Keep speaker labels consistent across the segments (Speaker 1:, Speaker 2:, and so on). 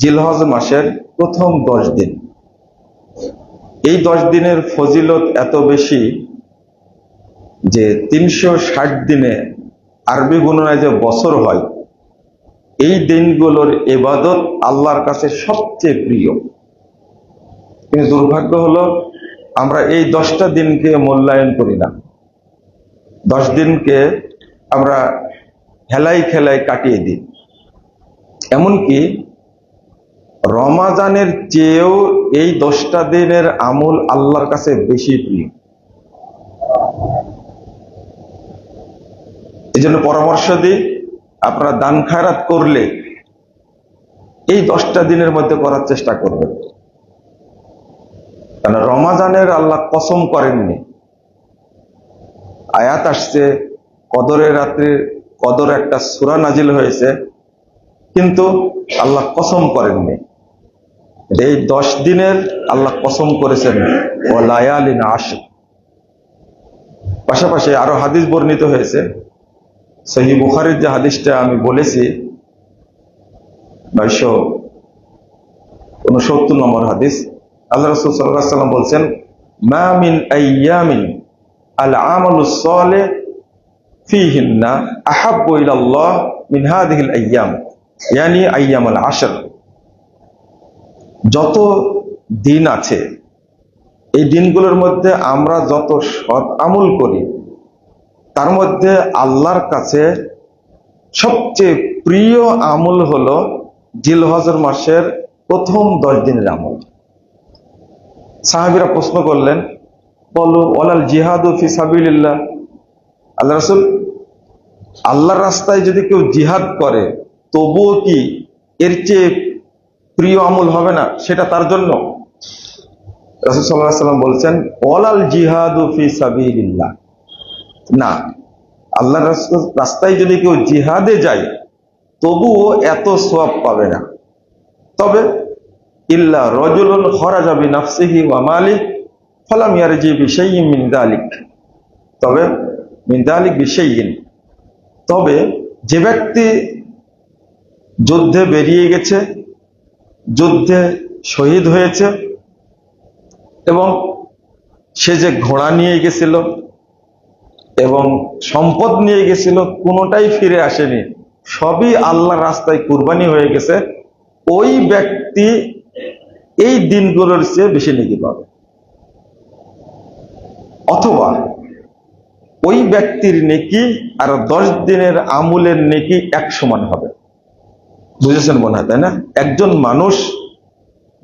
Speaker 1: জিলহজ মাসের প্রথম দশ দিন। এই দশ দিনের ফজিলত এত বেশি যে তিনশো ষাট দিনে আরবি গণনায় যে বছর হয়, এই দিনগুলোর এবাদত আল্লাহর কাছে সবচেয়ে প্রিয়। কিন্তু দুর্ভাগ্য হলো, আমরা এই দশটা দিনকে মূল্যায়ন করি না। দশ দিনকে আমরা হেলাই খেলাই কাটিয়ে দিই। এমনকি রমাজানের চেয়েও এই দশটা দিনের আমল আল্লাহর কাছে বেশি প্রিয়। এই জন্য পরামর্শ দিই, আপনারা দান খায়রাত করলে এই দশটা দিনের মধ্যে করার চেষ্টা করবেন। কারণ রমাজানের আল্লাহ কসম করেননি। আয়াত আসছে, কদরের রাত্রে কদর একটা সুরা নাজিল হয়েছে, কিন্তু আল্লাহ কসম করেননি। এই দশ দিনের আল্লাহ কসম করেছেন ও লায়ালিন আশ পাশাপাশি আরও হাদিস বর্ণিত হয়েছে, সহি বুখারির যে হাদিসটা আমি বলেছি নয়শো উনসত্তর নম্বর হাদিস, আল্লাহ রসুল সাল্লাহ সাল্লাম বলছেন, মা মিন আইয়ামিন আল আমালু সালে ফিহিন্না আহাব্বু ইলাল্লাহ মিন হাদিহিল আইয়াম। ইয়ানি আইয়াম আল আশর যত দিন আছে, এই দিনগুলোর মধ্যে আমরা যত সৎ আমল করি, তার মধ্যে আল্লাহর কাছে সবচেয়ে প্রিয় আমল হলো জিলহজর মাসের প্রথম দশ দিনের আমল। সাহাবিরা প্রশ্ন করলেন, বলো ওলাল জিহাদ ফি সাবিল্লাহ আল্লাহ রসুল, আল্লাহর রাস্তায় যদি কেউ জিহাদ করে, তবুও কি এর চেয়ে প্রিয় আমল হবে না, সেটা তার জন্য। রসুল বলছেন ওলাল জিহাদু ফি সাবিল্লাহ না আল্লাহ রাস্তায় যদি কেউ জিহাদে যায়, তবুও এত সোয়াব পাবে না। তবে, ইল্লা রজুলুন খরাজা বিনাফসিহি ওয়া মালিক, ফলাম ইয়ারজি বিশাইয়িন মিন দালিক। তবে, মিন দালিক তবে, যে ব্যক্তি যুদ্ধে বেরিয়ে গেছে যুদ্ধে শহীদ হয়েছে এবং সে যে ঘোড়া নিয়ে গেছিল এবং সম্পদ নিয়ে গেছিল, কোনোটাই ফিরে আসেনি। সবই আল্লাহ রাস্তায় কুরবানি হয়ে গেছে। ওই ব্যক্তি এই দিনগুলোর চেয়ে বেশি নেকি পাবে। অথবা ওই ব্যক্তির নেকি আর দশ দিনের আমুলের নেকি এক সমান হবে। বুঝেছেন মনে হয়, তাই না? একজন মানুষ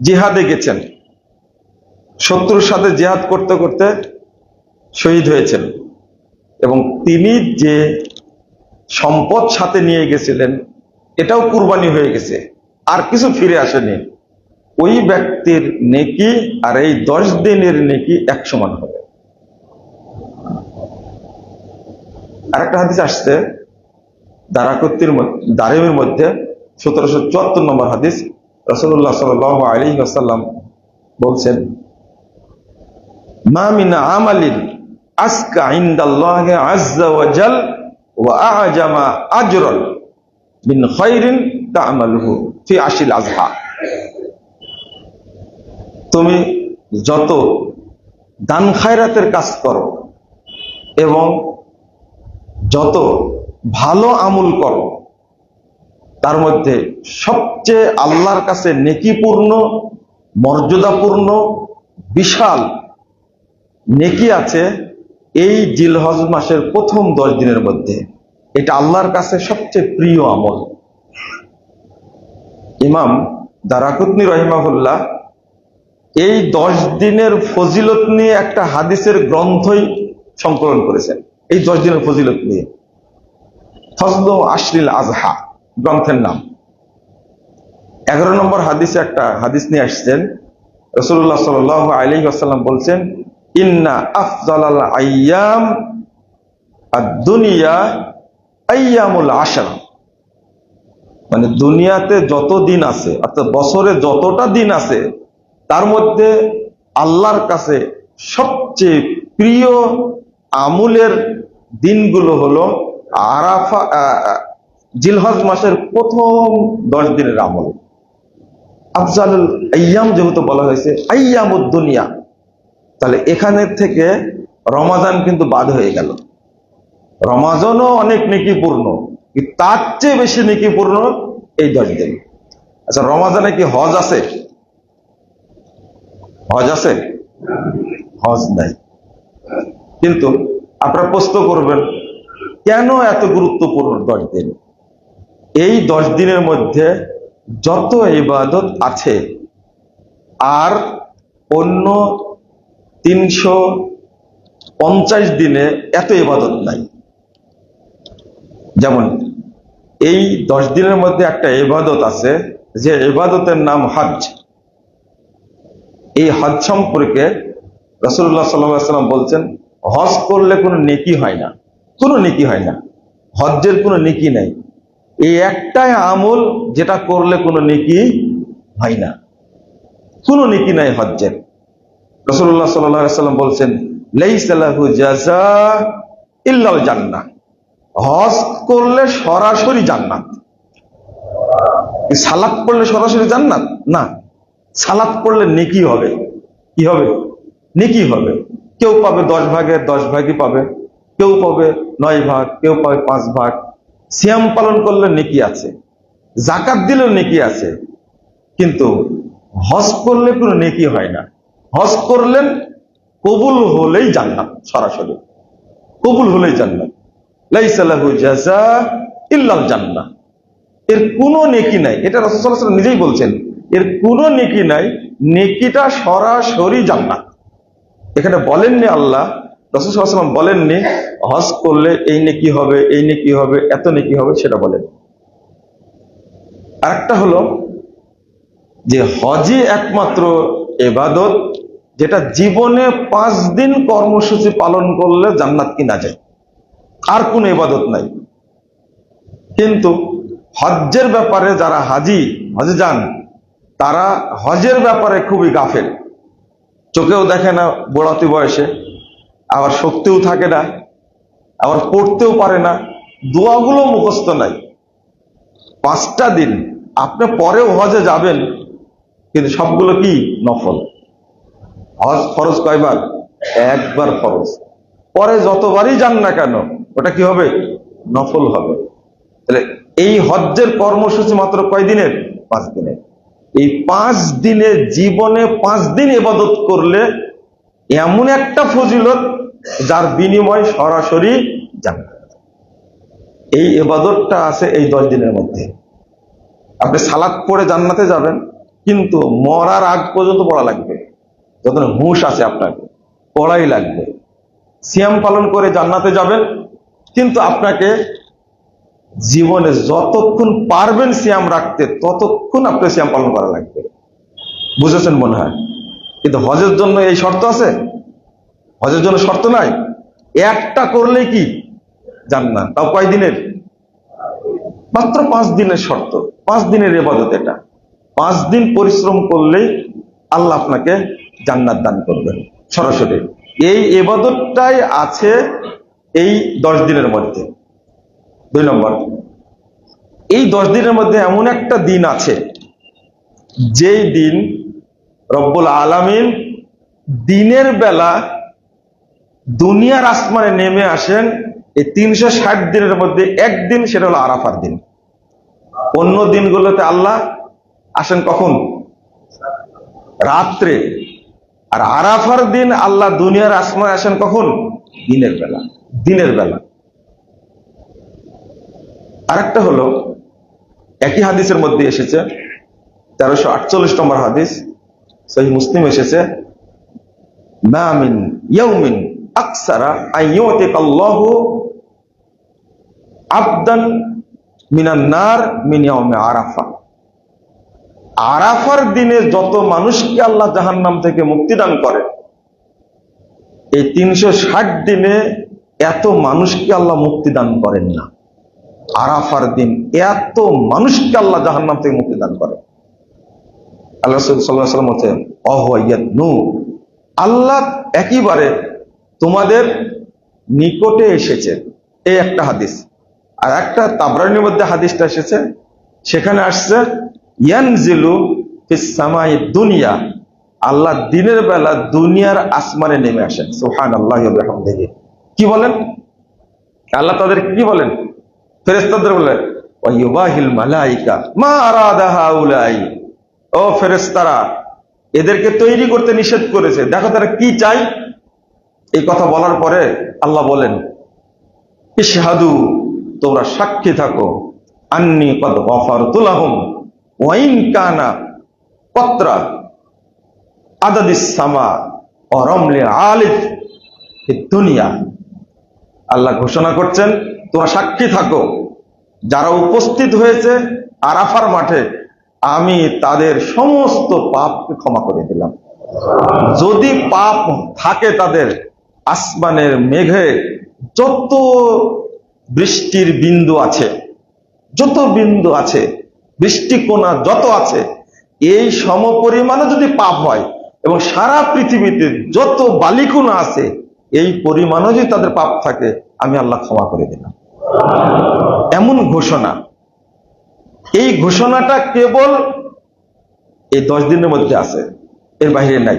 Speaker 1: জিহাদে গেছেন, শত্রুর সাথে জেহাদ করতে করতে শহীদ হয়েছেন এবং তিনি যে সম্পদ সাথে নিয়ে গেছিলেন, এটাও কুরবানি হয়ে গেছে, আর কিছু ফিরে আসেনি। ওই ব্যক্তির নেকি আর এই দশ দিনের নেকি এক সমান হবে। আর আরেকটা হাদিস আসছে, দারাকত্তির দারিমের মধ্যে সতেরোশো চুয়াত্তর নম্বর হাদিস রসুল্লাহ সাল আলী আসাল্লাম বলছেন, মা তুমি যত দান খায়রাতের কাজ করো এবং যত ভালো আমল করো তার মধ্যে সবচেয়ে আল্লাহর কাছে নেকিপূর্ণ, মর্যাদাপূর্ণ, বিশাল নেকি আছে এই জিলহজ মাসের প্রথম দশ দিনের মধ্যে। এটা আল্লাহর কাছে সবচেয়ে প্রিয় আমল। ইমাম দারাকুতনি রহিমাহুল্লাহ এই দশ দিনের ফজিলত নিয়ে একটা হাদিসের গ্রন্থই সংকলন করেছেন। এই দশ দিনের ফজিলত নিয়ে। ফজল আশরিল আজহা। গ্রন্থের নাম। এগারো নম্বর হাদিসে একটা হাদিস নিয়ে আসছেন। রসুল্লাহ সাল আলী আসাল্লাম বলছেন, ইন্না আফজাল আয়াম আর দুনিয়া আয়ামুল আশার। মানে দুনিয়াতে যত দিন আছে, অর্থাৎ বছরে যতটা দিন আছে, তার মধ্যে আল্লাহর কাছে সবচেয়ে প্রিয় আমুলের দিনগুলো হলো আরাফা জিলহজ মাসের প্রথম দশ দিনের আমল। আফজালুল আয়াম যেহেতু বলা হয়েছে আয়ামুদ দুনিয়া। তাহলে এখানের থেকে রমাজান কিন্তু বাদ হয়ে গেল। রমাজানও অনেক নেকিপূর্ণ তার চেয়ে বেশি নেকিপূর্ণ এই দশ দিন। আচ্ছা রমাজানে কি হজ আছে? হজ আছে? হজ নাই। কিন্তু আপনারা প্রশ্ন করবেন, কেন এত গুরুত্বপূর্ণ দশ দিন? এই দশ দিনের মধ্যে যত ইবাদত আছে, আর অন্য তিনশো পঞ্চাশ দিনে এত ইবাদত নাই। যেমন, এই দশ দিনের মধ্যে একটা ইবাদত আছে, যে ইবাদতের নাম হজ। এই হজ সম্পর্কে রসুল্লাহ সাল্লাম বলছেন, হজ করলে কোনো নেকি হয় না। কোনো নেকি হয় না। হজ্জের কোনো নেকি নাই। এই একটাই আমল যেটা করলে কোনো নেকি হয় না। কোনো নেকি নাই হজ্জের। রসুল্লাহ সাল্লাম বলছেন ইল্লাল জান্নাহ। হজ করলে সরাসরি জান্নাত। সালাদ পড়লে সরাসরি জান্নাত? না। সালাদ পড়লে নেকি হবে। কি হবে? নেকি হবে। কেউ পাবে দশ ভাগের দশ ভাগই পাবে। কেউ পাবে নয় ভাগ, কেউ পাবে পাঁচ ভাগ। সিয়াম পালন করলে নেকি আছে, জাকাত দিলেও নেকি আছে, কিন্তু হজ করলে কোনো নেকি হয় না। হজ করলেন, কবুল হলেই জান্নাত সরাসরি। কবুল হলেই জান্নাত। লাইসালাহু জাজা ইল্লাল জান্নাহ। এর কোনো নেকি নাই। এটা রসুল নিজেই বলছেন, এর কোনো নেকি নাই, নেকিটা সরাসরি জান্নাত। এখানে বলেননি আল্লাহ রসুলাম বলেননি, হজ করলে এই নেকি হবে, এই নেকি হবে, এত নেকি হবে সেটা বলেন আরেকটা হলো যে হজে একমাত্র এবাদত যেটা জীবনে পাঁচ দিন কর্মসূচি পালন করলে জান্নাত কিনা যায়। আর কোন এবাদত নাই। কিন্তু হজ্জের ব্যাপারে যারা হাজি হজে যান, তারা হজের ব্যাপারে খুবই গাফেল। চোখেও দেখে না বড়াতি বয়সে। আবার শক্তিও থাকে না, আবার পড়তেও পারে না, দোয়াগুলো মুখস্থ নাই। পাঁচটা দিন, আপনি পরেও হজে যাবেন, কিন্তু সবগুলো কি? নফল। হজ ফরজ কয়বার? একবার ফরজ। পরে যতবারই যান না কেন, ওটা কি হবে? নফল হবে। তাহলে এই হজ্জের কর্মসূচি মাত্র কয় দিনের? পাঁচ দিনের। এই পাঁচ দিনে জীবনে পাঁচ দিন এবাদত করলে এমন একটা ফজিলত যার বিনিময় সরাসরি জান্নাত। এই এবাদতটা আছে এই দশ দিনের মধ্যে। আপনি সালাদ পরে জান্নাতে যাবেন, কিন্তু মরার আগ পর্যন্ত পড়া লাগবে। যখন হুঁশ আছে আপনাকে পড়াই লাগবে। সিয়াম পালন করে জান্নাতে যাবেন, কিন্তু আপনাকে জীবনে যতক্ষণ পারবেন সিয়াম রাখতে, ততক্ষণ আপনাকে সিয়াম পালন করা লাগবে। বুঝেছেন মনে হয়? কিন্তু হজের জন্য এই শর্ত আছে? হজের জন্য শর্ত নাই। একটা করলেই কি? জান্নাত। তাও কয় দিনের? মাত্র পাঁচ দিনের শর্ত। পাঁচ দিনের এবাদত এটা। পাঁচ দিন পরিশ্রম করলেই আল্লাহ আপনাকে জান্নাত দান করবেন, সরাসরি। এই এবাদতটাই আছে এই দশ দিনের মধ্যে। দুই নম্বর, এই দশ দিনের মধ্যে এমন একটা দিন আছে, যেই দিন রব্বুল আলামিন দিনের বেলা দুনিয়ার আসমানে নেমে আসেন, এই তিনশো ষাট দিনের মধ্যে একদিন সেটা হলো আরাফার দিন। অন্য দিনগুলোতে আল্লাহ আসেন কখন? রাত্রে। আর আরাফার দিন আল্লাহ দুনিয়ার আসমানে আসেন কখন? দিনের বেলা। দিনের বেলা। আরেকটা হলো, একই হাদিসের মধ্যে এসেছে, তেরোশো আটচল্লিশ নম্বর হাদিস সেই মুসলিম এসেছে না মামিন ইয়াউমিন আকসারা আল্লাহু আবদান মিনান নার মিন ইয়াউমি আরাফা। আরাফার দিনে যত মানুষকে আল্লাহ জাহান্নাম থেকে মুক্তি দান করে, এই তিনশো ষাট দিনে এত মানুষকে আল্লাহ মুক্তি দান করেন না। আরাফার দিন এত মানুষকে আল্লাহ জাহান্নাম থেকে মুক্তিদান করে। আল্লাহ সাল্লাহ সাল্লাম হচ্ছে অহাইয়াত নু আল্লাহ একইবারে তোমাদের নিকটে এসেছে। এই একটা হাদিস। আর একটা তাবরানির মধ্যে হাদিসটা এসেছে। সেখানে আসছে, ইয়ানজিলু দুনিয়া। আল্লাহ দিনের বেলা দুনিয়ার আসমানে নেমে আসেন। সোহান আল্লাহ দেখে কি বলেন? আল্লাহ তাদের কি বলেন? ফেরেস্তাদের বলেন ও এদেরকে তৈরি করতে নিষেধ করেছে। দেখো তারা কি চাই এই কথা বলার পরে আল্লাহ বলেন, ইশহাদু, তোমরা সাক্ষী থাকো। আন্নি কদ গফার তুলাহম ওয়াইন কানা কত্রা আদাদিস সামা অরমলে আলিফ দুনিয়া। আল্লাহ ঘোষণা করছেন, তোমরা সাক্ষী থাকো। যারা উপস্থিত হয়েছে আরাফার মাঠে, আমি তাদের সমস্ত পাপকে ক্ষমা করে দিলাম। যদি পাপ থাকে তাদের আসমানের মেঘে যত বৃষ্টির বিন্দু আছে, যত বিন্দু আছে বৃষ্টিকোনা যত আছে, এই সমপরিমাণে যদি পাপ হয় এবং সারা পৃথিবীতে যত বালিকোনা আছে, এই পরিমাণও যদি তাদের পাপ থাকে, আমি আল্লাহ ক্ষমা করে দিলাম। এমন ঘোষণা। এই ঘোষণাটা কেবল এই দশ দিনের মধ্যে আছে, এর বাইরে নাই।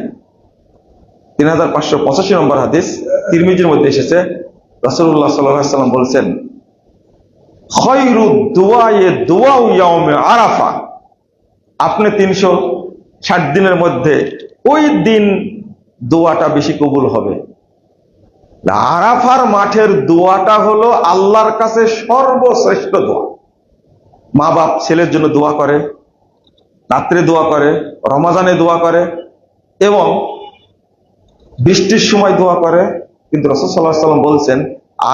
Speaker 1: তিন হাজার পাঁচশো পঁচাশি নম্বর হাদিস তিরমিজির মধ্যে এসেছে। রসুল্লাহ সাল্লাম বলছেন আরাফা। আপনি তিনশো ষাট দিনের মধ্যে ওই দিন দোয়াটা বেশি কবুল হবে। আরাফার মাঠের দোয়াটা হলো আল্লাহর কাছে সর্বশ্রেষ্ঠ দোয়া মা বাপ ছেলের জন্য দোয়া করে, রাত্রে দোয়া করে, রমাজানে দোয়া করে এবং বৃষ্টির সময় দোয়া করে, কিন্তু রসদ সাল্লাহ সাল্লাম বলছেন,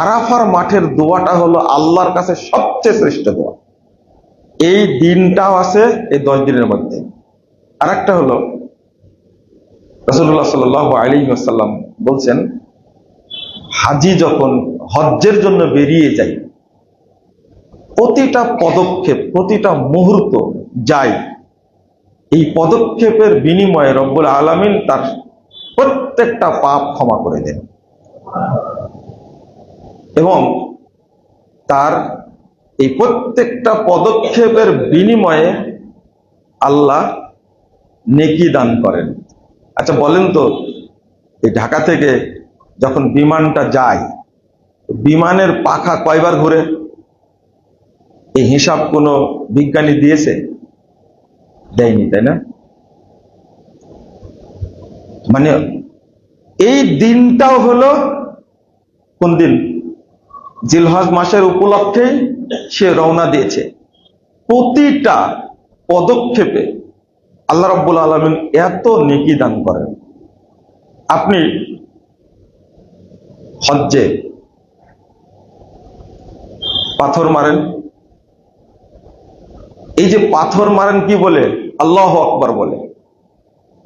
Speaker 1: আরাফার মাঠের দোয়াটা হলো আল্লাহর কাছে সবচেয়ে শ্রেষ্ঠ দোয়া। এই দিনটাও আছে, এই দশ দিনের মধ্যে। আর একটা হলো রসুল্লাহ সাল আলী বলছেন, হাজি যখন হজ্জের জন্য বেরিয়ে যায়, প্রতিটা পদক্ষেপ, প্রতিটা মুহূর্ত যায়। এই পদক্ষেপের বিনিময়ে রব্বুল আলমিন তার প্রত্যেকটা পাপ ক্ষমা করে দেন। এবং তার এই প্রত্যেকটা পদক্ষেপের বিনিময়ে আল্লাহ নেকি দান করেন। আচ্ছা বলেন তো, এই ঢাকা থেকে যখন বিমানটা যায়, বিমানের পাখা কয়বার ঘুরে? এই হিসাব কোনো বিজ্ঞানী দিয়েছে? দেয়নি, তাই না? মানে এই দিনটাও হলো কোন দিন? জিলহজ মাসের উপলক্ষেই সে রওনা দিয়েছে। প্রতিটা পদক্ষেপে আল্লাহ রব্বুল আলমিন এত নেকি দান করেন। আপনি হজ্জে পাথর মারেন। এই যে পাথর মারেন কি বলে? আল্লাহ আকবর বলে।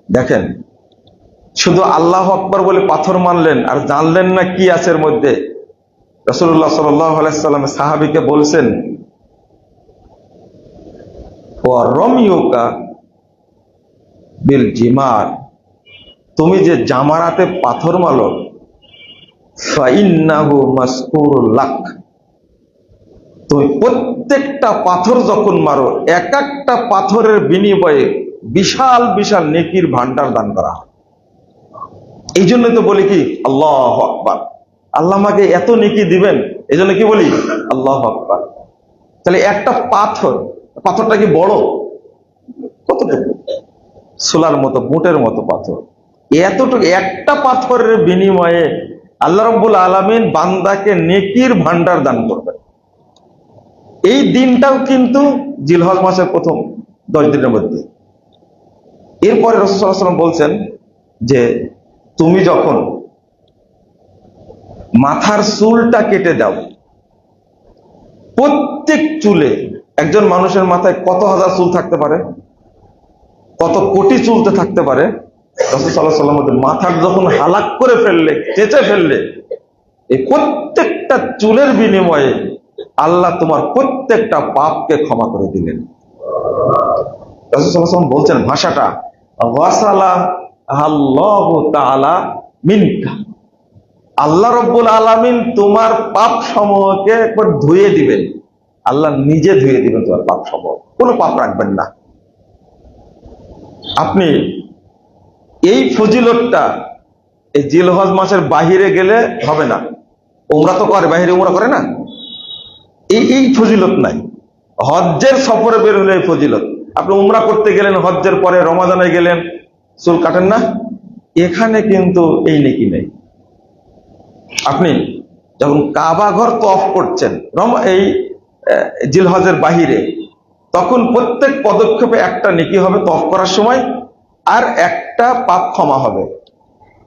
Speaker 1: দেখেন শুধু আল্লাহ আকবর বলে পাথর মানলেন আর জানলেন না কি আছে এর মধ্যে? রসুল্লাহ সাল্লাম সাহাবিকে বলছেন জিমার। তুমি যে জামারাতে পাথর মালো তুমি প্রত্যেকটা পাথর যখন মারো, এক একটা পাথরের বিনিময়ে বিশাল বিশাল নেকির ভান্ডার দান করা হয়। এই জন্য তো বলি কি, আল্লাহ আকবার। আল্লাহ আমাকে এত নেকি দিবেন এই জন্য কি বলি, আল্লাহ আকবার। তাহলে একটা পাথর, পাথরটা কি বড়? কতটুকু? সোলার মতো, বুটের মতো পাথর। এতটুকু, একটা পাথরের বিনিময়ে আল্লাহ রব্বুল আলমিন বান্দাকে নেকির ভান্ডার দান করবেন। এই দিনটাও কিন্তু জিলহজ মাসের প্রথম দশ দিনের মধ্যে। এরপরে রসুল্লাহাম বলছেন যে তুমি যখন মাথার চুলটা কেটে দাও, প্রত্যেক চুলে একজন মানুষের মাথায় কত হাজার চুল থাকতে পারে? কত কোটি চুলতে থাকতে পারে? মাথার যখন হালাক করে ফেললে, চেঁচে ফেললে, এই প্রত্যেকটা চুলের বিনিময়ে আল্লাহ তোমার প্রত্যেকটা পাপকে ক্ষমা করে দিলেন। বলছেন, ভাষাটা মিনকা। আল্লাহ রব্বুল আলমিন তোমার পাপ সমূহকে একবার ধুয়ে দিবেন। আল্লাহ নিজে ধুয়ে দিবেন তোমার পাপ সমূহ। কোনো পাপ রাখবেন না। আপনি এই ফজিলতটা এই জিলহজ মাসের বাহিরে গেলে হবে না। ওমরা তো করে, বাহিরে ওমরা করে না। এই এই ফজিলত নাই। হজ্জের সফরে বের হলে ফজিলত। আপনি উমরা করতে গেলেন, হজ্জের পরে রমাজানে গেলেন চুল কাটেন না। এখানে কিন্তু এই নেকি নেই। আপনি যখন কাবা ঘর তফ করছেন এই জিলহজের বাহিরে, তখন প্রত্যেক পদক্ষেপে একটা নেকি হবে তফ করার সময়, আর একটা পাপ ক্ষমা হবে।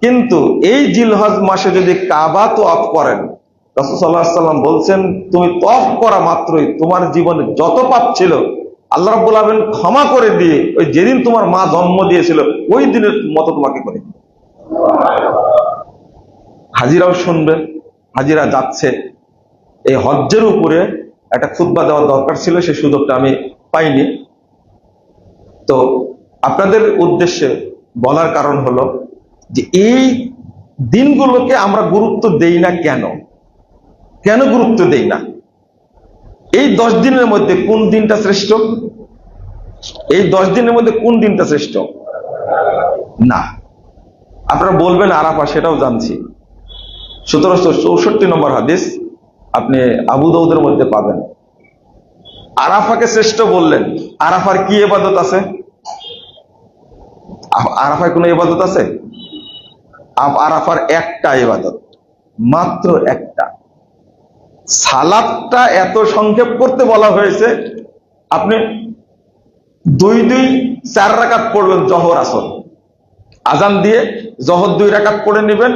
Speaker 1: কিন্তু এই জিলহজ মাসে যদি কাবা তো অফ করেন রসুসাল্লাম বলছেন, তুমি তফ করা মাত্রই, তোমার জীবনে যত পাপ ছিল আল্লাহ রাব্বুল আলামিন ক্ষমা করে দিয়ে ওই যেদিন তোমার মা জন্ম দিয়েছিল, ওই দিনের মতো তোমাকে করে হাজিরাও শুনবে, হাজিরা যাচ্ছে। এই হজ্জের উপরে একটা খুতবা দেওয়ার দরকার ছিল, সেই সুযোগটা আমি পাইনি। তো আপনাদের উদ্দেশ্যে বলার কারণ হলো যে এই দিনগুলোকে আমরা গুরুত্ব দেই না কেন? কেন গুরুত্ব দেই না? এই দশ দিনের মধ্যে কোন দিনটা শ্রেষ্ঠ? এই দশ দিনের মধ্যে কোন দিনটা শ্রেষ্ঠ? না। আপনারা বলবেন আরাফা, সেটাও জানছি। সতেরোশো চৌষট্টি নম্বর হাদিস আপনি আবু দৌদের মধ্যে পাবেন। আরাফাকে শ্রেষ্ঠ বললেন। আরাফার কি এবাদত আছে? আ- আরাফায় কোনো ইবাদত আছে? আরাফার একটা ইবাদত, মাত্র একটা। সালাদটা এত সংক্ষেপ করতে বলা হয়েছে, আপনি দুই দুই চার রাকাত পড়বেন জহর, আসর। আজান দিয়ে জহর দুই রাকাত পড়ে নেবেন,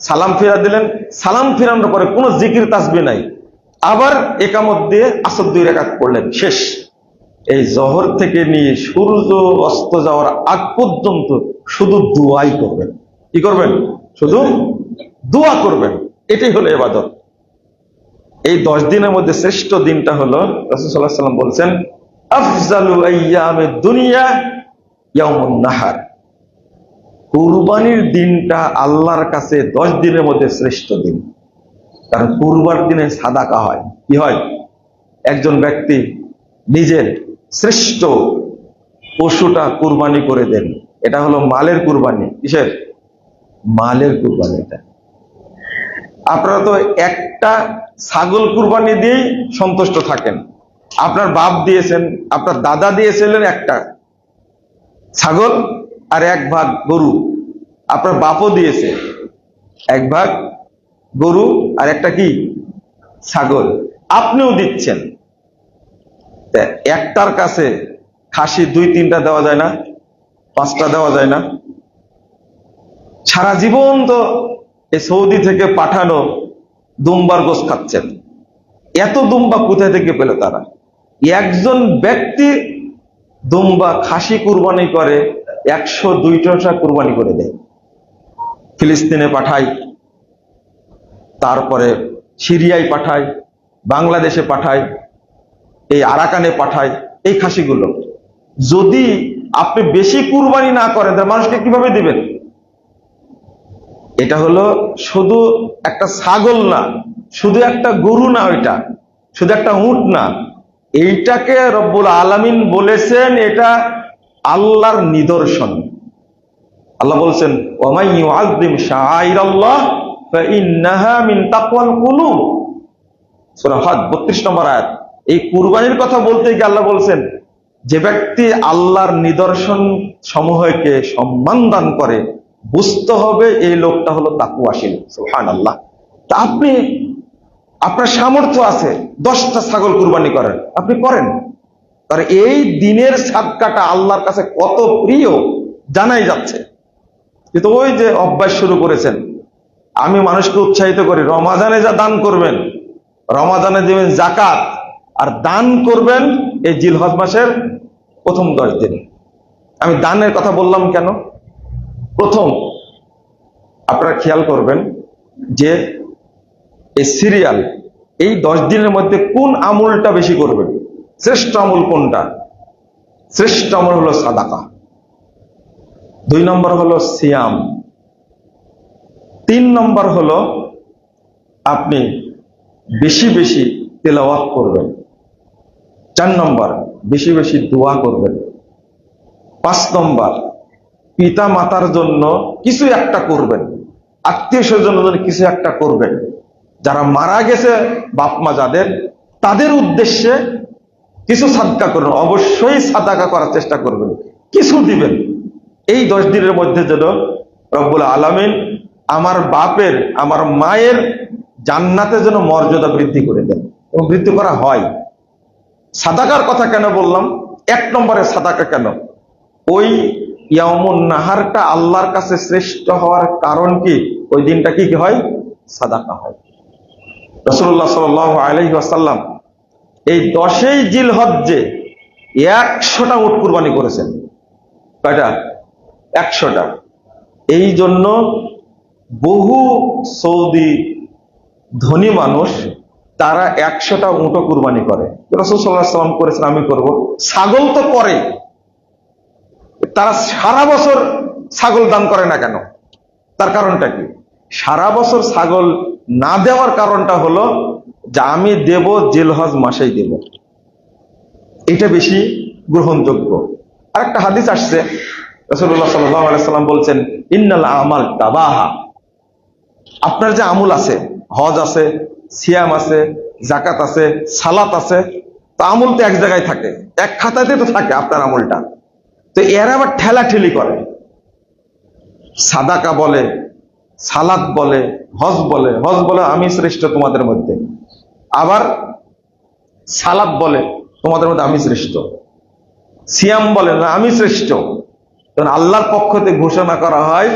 Speaker 1: সালাম ফিরা দিলেন, সালাম ফিরানোর পরে কোনো জিকির তাসবি নাই। আবার একামত দিয়ে আসর দুই রাকাত পড়লেন, শেষ। এই জহর থেকে নিয়ে সূর্য অস্ত যাওয়ার আগ পর্যন্ত শুধু দোয়াই করবেন। কি করবেন? শুধু দোয়া করবেন। এটাই হলো এবাদত। এই দশ দিনের মধ্যে শ্রেষ্ঠ দিনটা হলো রসুল্লাহ সাল্লাম বলছেন, আফজালু দুনিয়া নাহার। কুরবানির দিনটা আল্লাহর কাছে দশ দিনের মধ্যে শ্রেষ্ঠ দিন। কারণ কুরবার দিনে সাদাকা হয়। কি হয়? একজন ব্যক্তি নিজের শ্রেষ্ঠ পশুটা কুরবানি করে দেন। এটা হলো মালের কুরবানি। কিসের? মালের কুরবানি এটা। আপনারা তো একটা ছাগল কুরবানি দিয়েই সন্তুষ্ট থাকেন। আপনার বাপ দিয়েছেন, আপনার দাদা দিয়েছিলেন একটা ছাগল আর এক ভাগ গরু। আপনার বাপও দিয়েছে এক ভাগ গরু আর একটা কি? ছাগল। আপনিও দিচ্ছেন। একটার কাছে খাসি দুই, তিনটা দেওয়া যায় না, পাঁচটা দেওয়া যায় না। সারা জীবন তো এই সৌদি থেকে পাঠানো দুম্বার গোস খাচ্ছেন। এত দুম্বা কোথায় থেকে পেল তারা? একজন ব্যক্তি দুম্বা খাসি কুরবানি করে, একশো দুইটা কুরবানি করে দেয়। ফিলিস্তিনে পাঠায়, তারপরে সিরিয়ায় পাঠায়, বাংলাদেশে পাঠায়, এই আরাকানে পাঠায়, এই খাসিগুলো। যদি আপনি বেশি কুরবানি না করেন, তাহলে মানুষকে কীভাবে দিবেন? এটা হলো শুধু একটা ছাগল না, শুধু একটা গরু না ওইটা, শুধু একটা উট না। এইটাকে রব্বুল আলামিন বলেছেন এটা আল্লাহর নিদর্শন। আল্লাহ বলছেন 32 নম্বর আয়াত। এই কুরবানির কথা বলতে গিয়ে আল্লাহ বলছেন, যে ব্যক্তি আল্লাহর নিদর্শন সমূহকে সম্মান দান করে বুঝতে হবে এই লোকটা হলো তাকুয়াশীল, সুবহানাল্লাহ। তা আপনি, আপনার সামর্থ্য আছে, দশটা ছাগল কুরবানি করেন। আপনি করেন। কারণ এই দিনের সাদকাটা আল্লাহর কাছে কত প্রিয়, জানাই যাচ্ছে। কিন্তু ওই যে অভ্যাস শুরু করেছেন, আমি মানুষকে উৎসাহিত করি, রমাজানে যা দান করবেন, রমাজানে দেবেন জাকাত, আর দান করবেন এই জিলহজ মাসের প্রথম দশ দিন। আমি দানের কথা বললাম কেন? প্রথম, আপনারা খেয়াল করবেন যে এই সিরিয়াল এই দশ দিনের মধ্যে কোন আমলটা বেশি করবেন? শ্রেষ্ঠ আমল কোনটা? শ্রেষ্ঠ আমল হলো সাদাকা। দুই নম্বর হলো সিয়াম। তিন নম্বর হলো আপনি বেশি বেশি তেলাওয়াত করবেন। চার নম্বর, বেশি বেশি দোয়া করবেন। পাঁচ নম্বর পিতা মাতার জন্য কিছু একটা করবেন। আত্মীয় স্বজনের জন্য কিছু একটা করবেন। যারা মারা গেছে বাপ মা যাদের, তাদের উদ্দেশ্যে কিছু সাদকা করবেন। অবশ্যই সাদাকা করার চেষ্টা করবেন। কিছু দিবেন। এই দশ দিনের মধ্যে যেন রব্বুল আলমিন আমার বাপের, আমার মায়ের জান্নাতে যেন মর্যাদা বৃদ্ধি করে দেন এবং বৃদ্ধি করা হয়। সাদাকার কথা কেন বললাম? এক নম্বরে সাদাকা কেন? ওই ইয়ামুন নাহারটা আল্লাহর কাছে শ্রেষ্ঠ হওয়ার কারণ কি? ওই দিনটা কি হয়? সাদাকা হয়। রসুল্লাহ সাল আলহি আসাল্লাম এই দশেই জিল হজ্জে একশোটা উট কুরবানি করেছেন। কয়টা? একশোটা। এই জন্য বহু সৌদি ধনী মানুষ তারা একশোটা উঁটো কুরবানি করে। রসুল সাল্লাহ সাল্লাম করেছেন, আমি করব। ছাগল তো করে তারা সারা বছর ছাগল দান করে না কেন? তার কারণটা কি? সারা বছর ছাগল না দেওয়ার কারণটা হলো যে আমি দেব জেলহজ মাসেই দেব। এটা বেশি গ্রহণযোগ্য। আর একটা হাদিস আসছে। রসুল্লাহ সাল্লাম বলছেন, ইন্নাল আমাল তাবাহা। আপনার যে আমুল আছে, হজ আছে, সিয়াম আছে জাকাত আছে, সালাত আছে, তা আমুল তো এক জায়গায় থাকে। এক খাতাতে তো থাকে আপনার আমুলটা। তো এরা আবার ঠেলাঠেলি করে। সাদাকা বলে, সালাদ বলে, হজ বলে হজ বলে আমি শ্রেষ্ঠ তোমাদের মধ্যে। আবার সালাদ বলে, তোমাদের মধ্যে আমি শ্রেষ্ঠ। সিয়াম বলে, না, আমি শ্রেষ্ঠ। তখন আল্লাহর পক্ষ থেকে ঘোষণা করা হয়,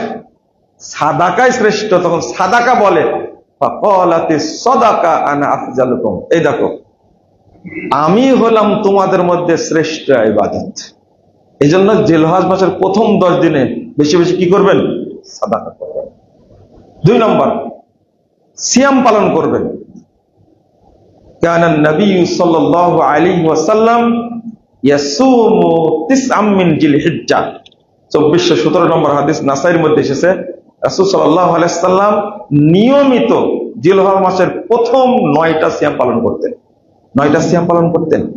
Speaker 1: সাদাকাই শ্রেষ্ঠ, তখন সাদাকা বলে সদাকা আনা আফজালুকুম। এই দেখো, আমি হলাম তোমাদের মধ্যে শ্রেষ্ঠ ইবাদত। এই জন্য জেলহাজ মাসের প্রথম দশ দিনে বেশি বেশি কি করবেন? সাদাকা করবেন। দুই নম্বর, সিয়াম পালন করবেন। হাদিস নাসাইর মধ্যে এসেছে নিয়মিত মাসের প্রথম নয়টা পালন করতেন। নয়টা সিয়াম পালন করতেন।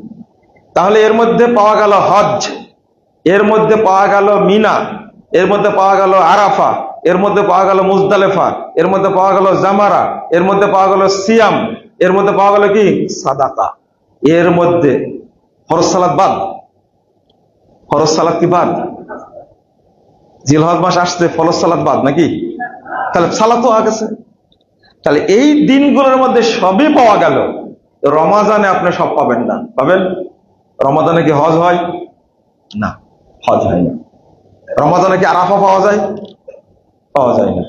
Speaker 1: তাহলে এর মধ্যে পাওয়া গেল হজ এর মধ্যে পাওয়া গেল মিনা, এর মধ্যে পাওয়া গেল আরাফা, এর মধ্যে পাওয়া গেল মুজদালেফা, এর মধ্যে পাওয়া গেল জামারা, এর মধ্যে পাওয়া গেল সিয়াম, এর মধ্যে পাওয়া গেল কি? সাদাকা। এর মধ্যে ফরজ সালাদ বাদ। ফরজ সালাদ কি বাদ? জিলহজ মাস আসছে, ফরজ সালাদ বাদ নাকি? তাহলে সালাতও আগেছে। তাহলে এই দিনগুলোর মধ্যে সবই পাওয়া গেল। রমাজানে আপনি সব পাবেন না। পাবেন? রমাজানে কি হজ হয়? না। হজ হয় না। রমাজানে কি আরাফা পাওয়া যায়? পাওয়া যায় না।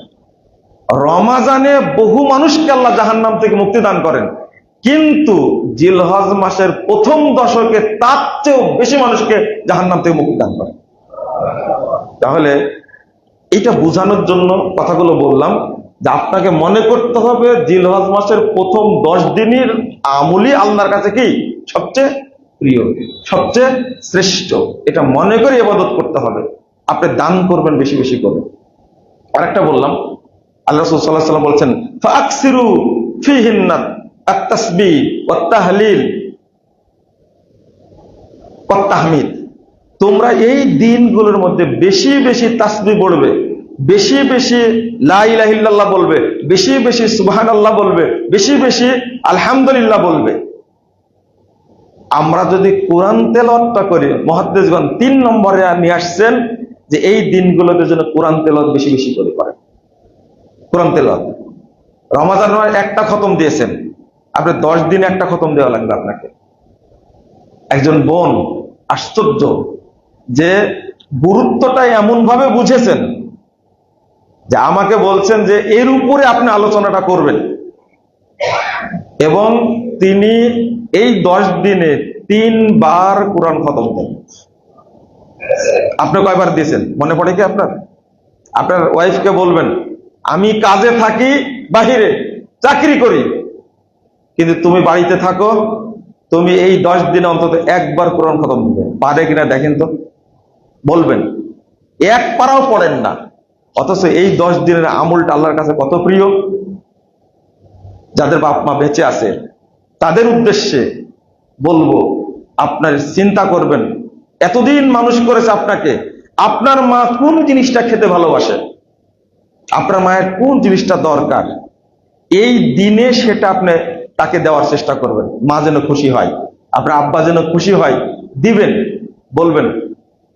Speaker 1: রমাজানে বহু মানুষকে আল্লাহ জাহান্নাম থেকে মুক্তি দান করেন। কিন্তু জিলহজ মাসের প্রথম দশকে তার চেয়েও বেশি মানুষকে জাহান্নাম থেকে মুক্তি দান করেন। তাহলে এটা বোঝানোর জন্য কথাগুলো বললাম যে আপনাকে মনে করতে হবে জিলহজ মাসের প্রথম দশ দিনের আমলি আল্লাহর কাছে কি? সবচেয়ে প্রিয়, সবচেয়ে শ্রেষ্ঠ, এটা মনে করে ইবাদত করতে হবে। আপনি দান করবেন বেশি বেশি করে। আরেকটা বললাম, আল্লাহ ওয়াসাল্লাম বলছেন ফাকসিরু ফিহিন্না আত-তাসবিহ ওয়াত তাহলিল তোমরা এই দিনগুলোর মধ্যে বেশি বেশি তাসবিহ পড়বে, বেশি বেশি লা ইলাহা বলবে, বেশি বেশি সুবহানাল্লাহ বলবে, বেশি বেশি আলহামদুলিল্লাহ বলবে। আমরা যদি কোরআন তেলাওয়াতটা করি, মহাদ্দেশগণ তিন নম্বরে নিয়ে আসছেন যে এই দিনগুলোতে যেন কোরআন তেলাওয়াত বেশি বেশি করে করেন। কোরআন তেলাওয়াত। রমাজান একটা খতম দিয়েছেন। আপনি দশ দিনে একটা খতম দেওয়া লাগবে আপনাকে। একজন বোন আশ্চর্য যে গুরুত্বটা এমন ভাবে বুঝেছেন যে আমাকে বলছেন যে এর উপরে আপনি আলোচনাটা করবেন। এবং তিনি এই দশ দিনে তিনবার কোরআন খতম দেন আপনি কয়বার দিয়েছেন? মনে পড়ে কি আপনার? আপনার ওয়াইফকে বলবেন, আমি কাজে থাকি, বাহিরে চাকরি করি। কিন্তু তুমি বাড়িতে থাকো, তুমি এই দশ দিনে অন্তত একবার কোরআন খতম দিবে। পারে কিনা দেখেন তো। বলবেন, এক পারাও পড়েন না। অথচ এই দশ দিনের আমলটা আল্লাহর কাছে কত প্রিয়? যাদের বাপ মা বেঁচে আছে, তাদের উদ্দেশ্যে বলব, আপনার চিন্তা করবেন, এতদিন মানুষ করেছে আপনাকে, আপনার মা কোন জিনিসটা খেতে ভালোবাসে? আপনার মায়ের কোন জিনিসটা দরকার? এই দিনে সেটা আপনি তাকে দেওয়ার চেষ্টা করবেন, মা যেন খুশি হয়, আপনার আব্বা যেন খুশি হয়, দিবেন, বলবেন,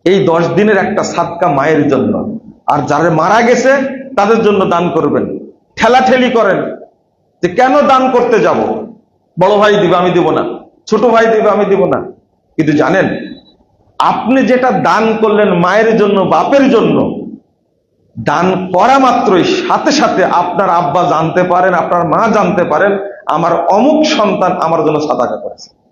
Speaker 1: এই দশ দিনের একটা সাদকা মায়ের জন্য, আর যারা মারা গেছে, তাদের জন্য দান করবেন, ঠেলাঠেলি করেন যে কেন দান করতে যাব? বড় ভাই দিবে, আমি দিব না। ছোট ভাই দিবে, আমি দিব না। কিন্তু জানেন, আপনি যেটা দান করলেন মায়ের জন্য, বাপের জন্য, দান করা মাত্রই সাথে সাথে আপনার আব্বা জানতে পারেন, আপনার মা জানতে পারেন, আমার অমুক সন্তান আমার জন্য সাদাকা করেছে।